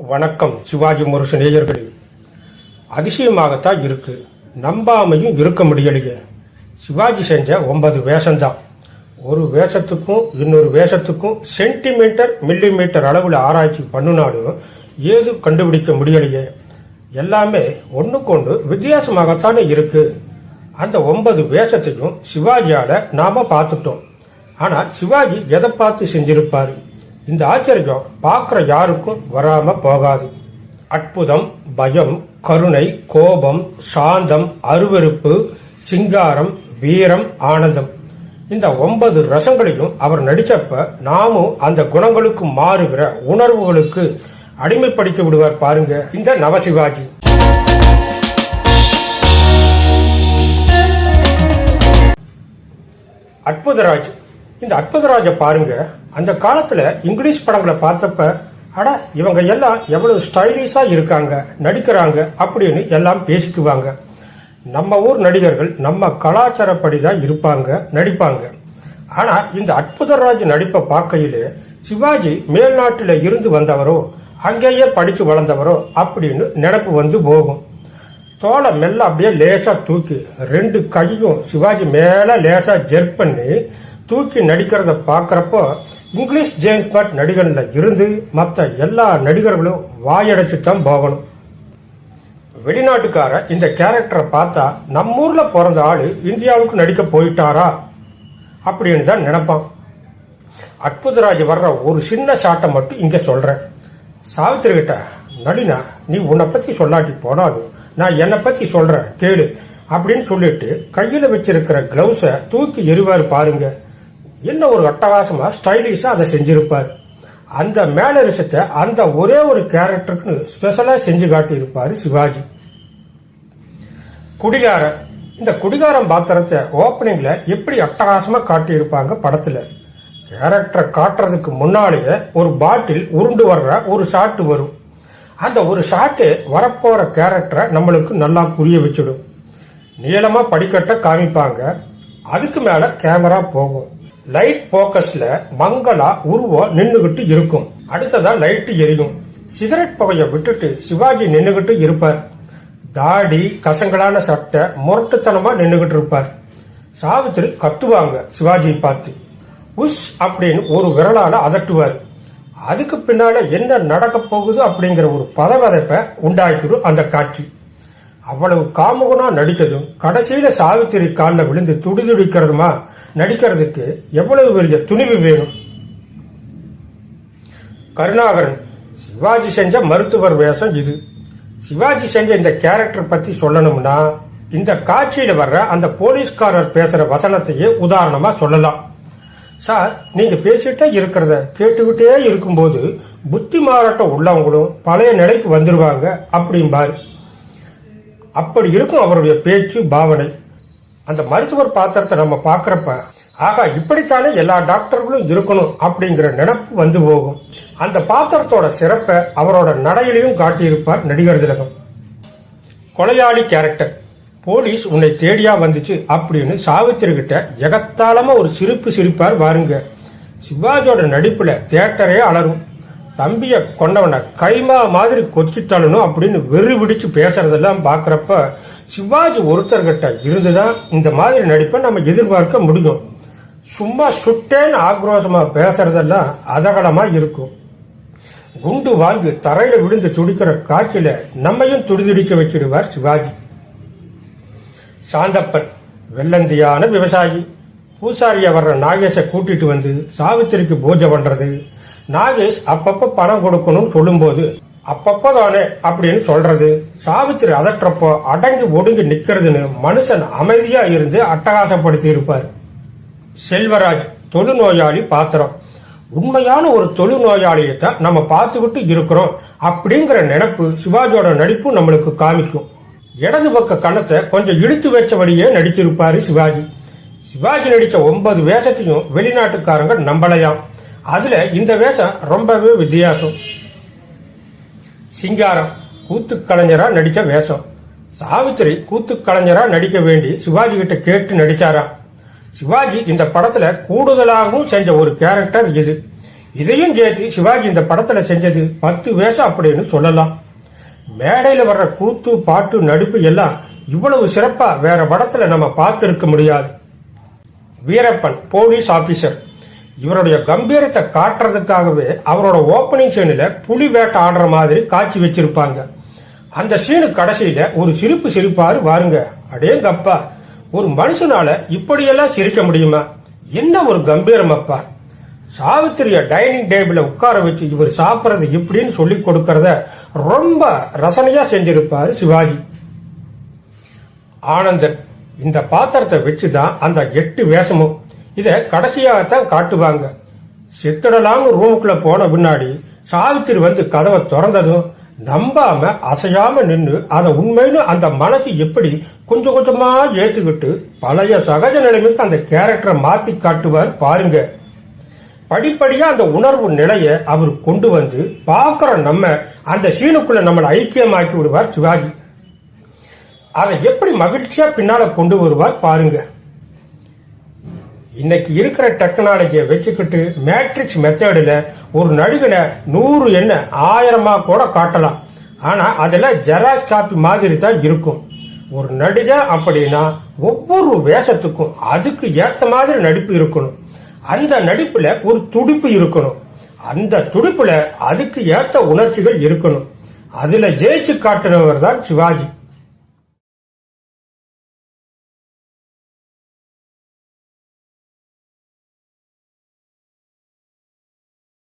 வணக்கம் சிவாஜி முருசன் நேயர்களே. அதிசயமாகத்தான் இருக்கு. நம்பாமையும் இருக்க முடியலையே. சிவாஜி செஞ்ச ஒன்பது வேஷம்தான். ஒரு வேஷத்துக்கும் இன்னொரு வேஷத்துக்கும் சென்டிமீட்டர் மில்லிமீட்டர் அளவில் ஆராய்ச்சி பண்ணினாலும் ஏதும் கண்டுபிடிக்க முடியலையே. எல்லாமே ஒன்றுக்கு ஒன்று வித்தியாசமாகத்தானே இருக்கு. அந்த ஒன்பது வேஷத்தையும் சிவாஜியால் நாம் பார்த்துட்டோம். ஆனால் சிவாஜி எதை பார்த்து செஞ்சிருப்பாரு? இந்த ஆச்சரியம் பார்க்குற யாருக்கும் வராமல் போகாது. அற்புதம் பயம் கருணை கோபம் சாந்தம் அருவருப்பு சிங்காரம் வீரம் ஆனந்தம். இந்த ஒன்பது ரசங்களையும் அவர் நடித்தப்ப நாமும் அந்த குணங்களுக்கு மாறுகிற உணர்வுகளுக்கு அடிமைப்படுத்தி விடுவார் பாருங்க இந்த நவசிவாஜி. அற்புதராஜ் இந்த அற்புதராஜ பாருங்க அந்த காலத்துல இங்கிலீஷ் படங்களை பார்த்தப்ப அட இவங்க எல்லாம் எவ்வளவு ஸ்டைலிஷா இருக்காங்க நடிக்கிறாங்க அப்படின்னு எல்லாம் பேசிக்குவாங்க. நம்ம ஊர் நடிகர்கள் நம்ம கலாச்சாரப்படி தான் இருப்பாங்க நடிப்பாங்க. ஆனா இந்த அற்புதராஜ் நடிப்பை பார்க்கையிலே சிவாஜி மேல்நாட்டில் இருந்து வந்தவரோ அங்கேயே படிச்சு வளர்ந்தவரோ அப்படின்னு நினப்பு வந்து போகும். தோலை மெல்ல அப்படியே லேசா தூக்கி ரெண்டு கையும் சிவாஜி மேல லேசா ஜெர்க் பண்ணி தூக்கி நடிக்கிறத பார்க்குறப்போ இங்கிலீஷ் ஜேம்ஸ் பாட் நடிகனில் இருந்து மற்ற எல்லா நடிகர்களும் வாயடைச்சு தான் போகணும். வெளிநாட்டுக்கார இந்த கேரக்டரை பார்த்தா நம்ம ஊரில் பிறந்த ஆள் இந்தியாவுக்கு நடிக்க போயிட்டாரா? அப்படின்னு தான் நினைப்பான். அற்புதராஜ் வர்ற ஒரு சின்ன ஷாட்டை மட்டும் இங்கே சொல்கிறேன் சாவித்திரிகிட்ட நளினா நீ உன்னை பற்றி சொல்லாட்டி போனாலும் நான் என்னை பற்றி சொல்கிறேன் கேளு அப்படின்னு சொல்லிட்டு கையில் வச்சிருக்கிற க்ளவுஸை தூக்கி எறிவாரு பாருங்கள் என்ன ஒரு அட்டகாசமாக ஸ்டைலிஷாக அதை செஞ்சுருப்பார்? அந்த மேலரிசத்தை அந்த ஒரே ஒரு கேரக்டருக்குன்னு ஸ்பெஷலாக செஞ்சு காட்டியிருப்பார் சிவாஜி. குடிகாரன். இந்த குடிகாரம் பாத்திரத்தை ஓப்பனிங்கில் எப்படி அட்டகாசமாக காட்டியிருப்பாங்க படத்தில்? கேரக்டரை காட்டுறதுக்கு முன்னாலேயே ஒரு பாட்டில் உருண்டு வர்ற ஒரு ஷாட்டு வரும். அந்த ஒரு ஷாட்டு வரப்போகிற கேரக்டரை நம்மளுக்கு நல்லா புரிய வச்சிடும். நீளமாக படிக்கட்டை காமிப்பாங்க. அதுக்கு மேலே கேமரா போகும். லைட் போக்கஸ்ல மங்களா உருவம் நின்னுகிட்டு இருக்கும். அடுத்ததா லைட் எரியும். சிகரெட் புகைய விட்டுட்டு சிவாஜி நின்னுகிட்டு இருப்பார். தாடி கசங்களான சட்டை முரட்டுத்தனமா நின்னுகிட்டு இருப்பார். சாவித்திரி கத்துவாங்க சிவாஜியை பார்த்து. உஷ் அப்படின்னு ஒரு விரலால அதட்டுவார். அதுக்கு பின்னால என்ன நடக்க போகுது அப்படிங்கிற ஒரு பதவதைப்பை உண்டாக்கிடும் அந்த காட்சி. அவ்வளவு காமுகனா நடித்ததும் கடைசியில சாவித்திரி காலில் விழுந்து துடிதுடிக்கிறதுமா நடிக்கிறதுக்கு எவ்வளவு பெரிய துணிவு வேணும்? கருணாகரன் சிவாஜி செஞ்ச மருத்துவர் வேஷம் இது. சிவாஜி செஞ்ச இந்த கேரக்டர் பத்தி சொல்லணும்னா இந்த காட்சியில வர்ற அந்த போலீஸ்காரர் பேசுற வசனத்தையே உதாரணமா சொல்லலாம். சார் நீங்க பேசிட்டே இருக்கிறத கேட்டுக்கிட்டே இருக்கும்போது புத்தி மாறாட்டம் உள்ளவங்களும் பழைய நிலைக்கு வந்துருவாங்க அப்படிம்பாரு. அப்படி இருக்கும் அவருடைய பேச்சு பாவனை. அந்த மருத்துவர் பாத்திரத்தை நம்ம பார்க்குறப்ப ஆகா இப்படித்தானே எல்லா டாக்டர்களும் இருக்கணும் அப்படிங்கிற நினப்பு வந்து போகும். அந்த பாத்திரத்தோட சிறப்பை அவரோட நடையிலையும் காட்டியிருப்பார் நடிகர் திலகம். கொலையாளி கேரக்டர். போலீஸ் உன்னை தேடியா வந்துச்சு அப்படின்னு சாவித்திரி கிட்ட ஒரு சிரிப்பு சிரிப்பார் பாருங்க. சிவாஜியோட நடிப்பில் தேட்டரே அலரும். தம்பியை கொண்டவனை கைமா மாதிரி கொத்தி அப்படின்னு வெறி பிடிச்சு பேசுறதெல்லாம் பார்க்குறப்ப சிவாஜி ஒருத்தர்கிட்ட இருந்து தான் இந்த மாதிரி நடிப்பை நம்ம எதிர்பார்க்க முடியும். சும்மா சுட்டேன்னு ஆக்ரோஷமாக பேசுறதெல்லாம் அதகலமாக இருக்கும். குண்டு வாங்கி தரையில் விழுந்து துடிக்கிற காட்சியில் நம்மையும் துடிதுடிக்க வச்சிடுவார் சிவாஜி. சாந்தப்பன் வெள்ளந்தியான விவசாயி. பூசாரியை வர்ற நாகேஷை கூட்டிட்டு வந்து சாவித்திரிக்கு பூஜை பண்ணுறது நாகேஷ் அப்பப்ப பணம் கொடுக்கணும்னு சொல்லும்போது அப்பப்போ தானே அப்படின்னு சொல்றது. சாவித்திரி அதற்றப்போ அடங்கி ஒடுங்கி நிக்கிறதுன்னு மனுஷன் அமைதியா இருந்து அட்டகாசப்படுத்தி இருப்பார் செல்வராஜ் தொழுநோயாளி பாத்திரம். உண்மையான ஒரு தொழுநோயாளியை தான் நம்ம பார்த்துக்கிட்டு இருக்கிறோம் அப்படிங்கிற நினப்பு சிவாஜியோட நடிப்பு நம்மளுக்கு காமிக்கும். இடது பக்க கணத்தை கொஞ்சம் இழுத்து வச்சபடியே நடிச்சிருப்பாரு சிவாஜி. சிவாஜி நடித்த ஒன்பது வேஷத்தையும் வெளிநாட்டுக்காரங்க நம்பலையாம். அதுல இந்த வேஷம் ரொம்பவே வித்தியாசம். சிங்காரம் கூத்து கலைஞரா நடித்த வேஷம். சாவித்திரி கூத்து கலைஞரா நடிக்க வேண்டி சிவாஜி கிட்ட கேட்டு நடிச்சாராம் சிவாஜி இந்த படத்துல கூடுதலாகவும் செஞ்ச ஒரு கேரக்டர் இது. இதையும் சேர்த்து சிவாஜி இந்த படத்துல செஞ்சது பத்து வேஷம் அப்படின்னு சொல்லலாம். மேடையில வர்ற கூத்து பாட்டு நடிப்பு எல்லாம் இவ்வளவு சிறப்பா வேற படத்துல நம்ம பார்த்திருக்க முடியாது. Veerappan police officer. இவருடைய கம்பீரத்தை காட்டுறதுக்காகவே அவரோட ஓப்பனிங் சீனில் புலி வேட்டை ஆடுற மாதிரி காட்சி வச்சிருப்பாங்க. அந்த சீனு கடைசியில ஒரு சிரிப்பு சிரிப்பாரு வாருங்க. அடேங்கப்பா ஒரு மனுஷனால இப்படியெல்லாம் சிரிக்க முடியுமா? என்ன ஒரு கம்பீரம் அப்பா. சாவித்திரிய டைனிங் டேபிள உட்கார வச்சு இவர் சாப்பிட்றது இப்படின்னு சொல்லி கொடுக்கறத ரொம்ப ரசனையா செஞ்சிருப்பாரு சிவாஜி. ஆனந்தன் இந்த பாத்திரத்தை வச்சுதான் அந்த எட்டு வேஷமும் இதை கடைசியாகத்தான் காட்டுவாங்க. சித்திடலாம்னு ரூமுக்குள்ள போன பின்னாடி சாவித்திரி வந்து கதவை திறந்ததும் நம்பாம அசையாம நின்று அதை உண்மைன்னு அந்த மனசு எப்படி கொஞ்சம் கொஞ்சமா ஏத்துக்கிட்டு பழைய சகஜ நிலைமைக்கு அந்த கேரக்டரை மாத்தி காட்டுவார் பாருங்க. படிப்படியா அந்த உணர்வு நிலையை அவர் கொண்டு வந்து பார்க்குற நம்ம அந்த சீனுக்குள்ள நம்மளை ஐக்கியமாக்கி விடுவார் சிவாஜி. அதை எப்படி மகிழ்ச்சியா பின்னால கொண்டு வருவார் பாருங்க. இன்னைக்கு இருக்கிற டெக்னாலஜியை வச்சுக்கிட்டு மேட்ரிக்ஸ் மெத்தடில் ஒரு நடிகனை நூறு என்ன ஆயிரமாக கூட காட்டலாம். ஆனால் அதில் ஜெராக்ஸ் காப்பி மாதிரி தான் இருக்கும். ஒரு நடிகை அப்படின்னா ஒவ்வொரு வேஷத்துக்கும் அதுக்கு ஏற்ற மாதிரி நடிப்பு இருக்கணும். அந்த நடிப்பில் ஒரு துடிப்பு இருக்கணும். அந்த துடிப்பில் அதுக்கு ஏற்ற உணர்ச்சிகள் இருக்கணும். அதில் ஜெயிச்சு காட்டினவர் தான் சிவாஜி.